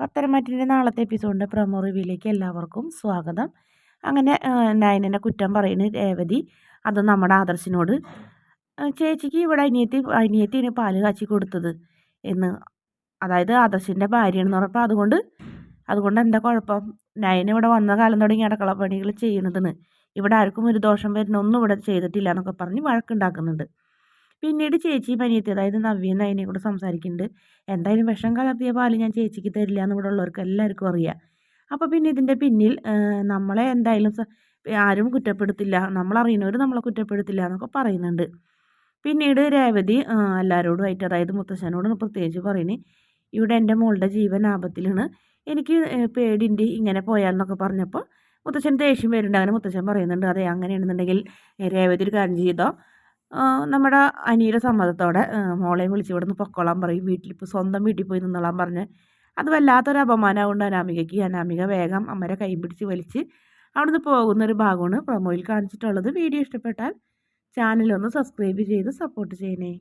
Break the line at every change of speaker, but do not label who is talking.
പത്തരമാറ്റിന്റെ നാളത്തെ എപ്പിസോഡിന്റെ പ്രൊമോ റിവ്യൂയിലേക്ക് എല്ലാവർക്കും സ്വാഗതം. അങ്ങനെ നയനെ കുറ്റം പറയുന്ന രേവതി അത് നമ്മുടെ ആദർശിനോട് ചേച്ചിക്ക് ഇവിടെ അനിയത്തി അനിയത്തിന് പാൽ കാച്ചി കൊടുത്തത് എന്ന്. അതായത് ആദർശിന്റെ ഭാര്യയാണെന്ന് പറഞ്ഞപ്പോൾ അതുകൊണ്ട് അതുകൊണ്ട് എന്താ കുഴപ്പം? നയൻ ഇവിടെ വന്ന കാലം തുടങ്ങി അടക്കള പണികൾ ചെയ്യുന്നതെന്ന് ഇവിടെ ആർക്കും ഒരു ദോഷം വരുന്ന ഒന്നും ഇവിടെ ചെയ്തിട്ടില്ല എന്നൊക്കെ പറഞ്ഞ് വഴക്കുണ്ടാക്കുന്നുണ്ട്. പിന്നീട് ചേച്ചി പനിയത്തി അതായത് നവ്യ നയനെ കൂടെ സംസാരിക്കുന്നുണ്ട്. എന്തായാലും വിഷം കലർത്തിയ പാൽ ഞാൻ ചേച്ചിക്ക് തരില്ല എന്ന് ഇവിടെ ഉള്ളവർക്ക് എല്ലാവർക്കും അറിയാം. അപ്പോൾ പിന്നെ ഇതിന്റെ പിന്നിൽ നമ്മളെ എന്തായാലും ആരും കുറ്റപ്പെടുത്തില്ല. നമ്മളറിയുന്നവർ നമ്മളെ കുറ്റപ്പെടുത്തില്ല എന്നൊക്കെ പറയുന്നുണ്ട്. പിന്നീട് രേവതി എല്ലാവരോടും ആയിട്ട് അതായത് മുത്തശ്ശനോട് പ്രത്യേകിച്ച് പറയുന്നത് ഇവിടെ എന്റെ മോളുടെ ജീവൻ ആപത്തിലാണ്. എനിക്ക് പേടിന്റെ ഇങ്ങനെ പോയാലെന്നൊക്കെ പറഞ്ഞപ്പോൾ മുത്തശ്ശൻ ദേഷ്യം വരുന്നുണ്ട്. അങ്ങനെ മുത്തശ്ശൻ പറയുന്നുണ്ട് അതെ അങ്ങനെയാണെന്നുണ്ടെങ്കിൽ രേവതി ഒരു കാര്യം ചെയ്തോ? നമ്മുടെ അനിയുടെ സമ്മതത്തോടെ മോളെ വിളിച്ച് ഇവിടെ പൊക്കോളാൻ പറയും. വീട്ടിൽ ഇപ്പോൾ സ്വന്തം വീട്ടിൽ പോയി നിന്നോളാൻ പറഞ്ഞ്. അത് വല്ലാത്തൊരു അപമാനം കൊണ്ട് അനാമികയ്ക്ക്. അനാമിക വേഗം അമ്മരെ കൈ പിടിച്ച് വലിച്ച് അവിടുന്ന് പോകുന്നൊരു ഭാഗമാണ് പ്രൊമോയിൽ കാണിച്ചിട്ടുള്ളത്. വീഡിയോ ഇഷ്ടപ്പെട്ടാൽ ചാനലൊന്ന് സബ്സ്ക്രൈബ് ചെയ്ത് സപ്പോർട്ട് ചെയ്യണേ.